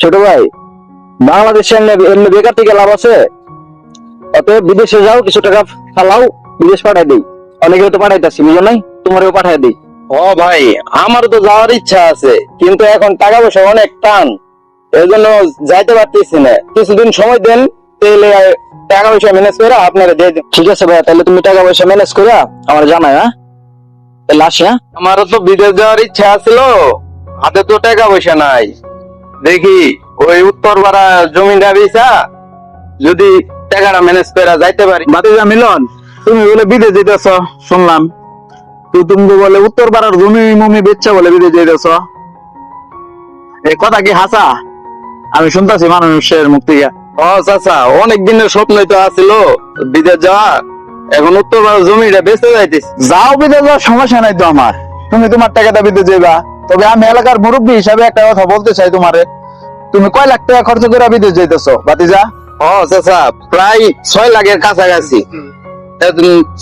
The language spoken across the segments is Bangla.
ছোট ভাই বাংলাদেশে এমনি বেকার থেকে লাভ আছে? অতএব বিদেশে যাও কিছু টাকা ফালাও বিদেশ পাঠাই দেই। অনেকে তো পাঠাইতেছি বুঝো নাই? তোমারও পাঠাই দেই। ও ভাই আমার তো যাওয়ার ইচ্ছা আছে কিন্তু এখন টাকা পয়সা অনেক টান। এই জন্য যাইতে পারতেছি না। কিছুদিন সময় দেন তাহলে টাকা পয়সা ম্যানেজ করে আপনারা দিয়ে দিন ঠিক আছে ভাইয়া তাহলে তুমি টাকা পয়সা ম্যানেজ করে আমার জানাই হ্যাঁ? তাহলে আসি হ্যাঁ? আমারও তো বিদেশ যাওয়ার ইচ্ছা ছিল হাতে তো টাকা পয়সা নাই। দেখি ওই উত্তর পাড়া জমিটা বেচা যদি টাকাটা ম্যানেজ করে যাইতে পারি। বাতিজা মিলন তুমি বলে বিদেশ যেতেছ শুনলাম। তো তুমি বলে উত্তর পাড়ার জমি মমি বেচা বলে বিদেশ যেতেছ এই কথা কি হাসা? আমি শুনতাছি মানুষের মুখ থেকে। ও চাচা অনেক দিনের স্বপ্নই তো আছিল বিদেশ যাওয়া। এখন উত্তর পাড়া জমিটা বেচতে যাইতেছি। যাও বিদেশ যাওয়ার সমস্যা নাই তো আমার। তুমি তোমার টাকাটা বিদেশ যাইবা। তবে আমি এলাকার মুরব্বী হিসাবে একটা কথা বলতে চাই তোমারে। তুমি কয় লাখ টাকা খরচ করে বিদেশ যাইতেছ বাতিজা ও চাচা প্রায় ছয় লাখের কাছাকাছি।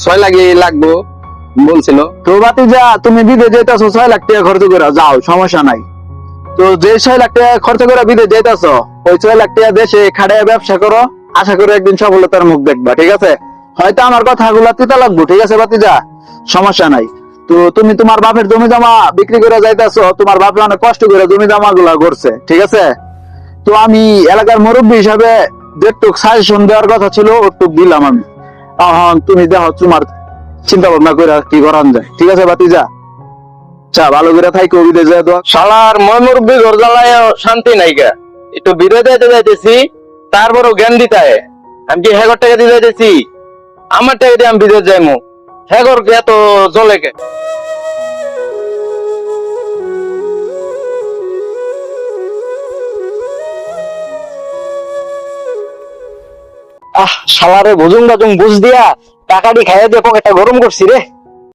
ছয় লাখই লাগবো বলছিল। তো বাতিজা তুমি বিদেশ যাইতেছ ছয় লাখ টাকা খরচ করে যাও সমস্যা নাই। তো যে ছয় লাখ টাকা খরচ করে বিদেশ যাইতেছ ওই ছয় লাখ টাকা দেশে খাড়ায় ব্যবসা করো আশা করি একদিন সফলতার মুখ দেখবা ঠিক আছে? হয়তো আমার কথাগুলো তিতা লাগবো ঠিক আছে বাতিজা সমস্যা নাই। তো তুমি তোমার বাপের জমি জমা বিক্রি করে যাইতেছো, তোমার বাপে অনেক কষ্ট করে জমি জমা গুলা করছে ঠিক আছে? তো আমি এলাকার মুরব্বী হিসাবে যেটুক সাজেশন দেওয়ার কথা ছিল ওটুক দিলাম আমি। এখন তুমি দেখো, তোমার চিন্তা ভাবনা করে কি করান যায়, ঠিক আছে বাতিজা চা, ভালো করে থাইকো বিদেশ যায় তো শালার মই মুরব্বী ঘর জ্বালায় শান্তি নাই গা। একটু বিরোধ যাইতে যাইতেছি, তারপরও জ্ঞান দিতে আমি কি হেগর টাকা দিয়ে যাইতেছি? আমার টাকা দিয়ে আমি বিদেশ যাইমু। হেগর তো জলে গে। আহ সালারে বুঝুং বাজুং বুঝ দিয়া টাকাটি খাইয়া দিয়ে পকেটটা গরম করছি রে।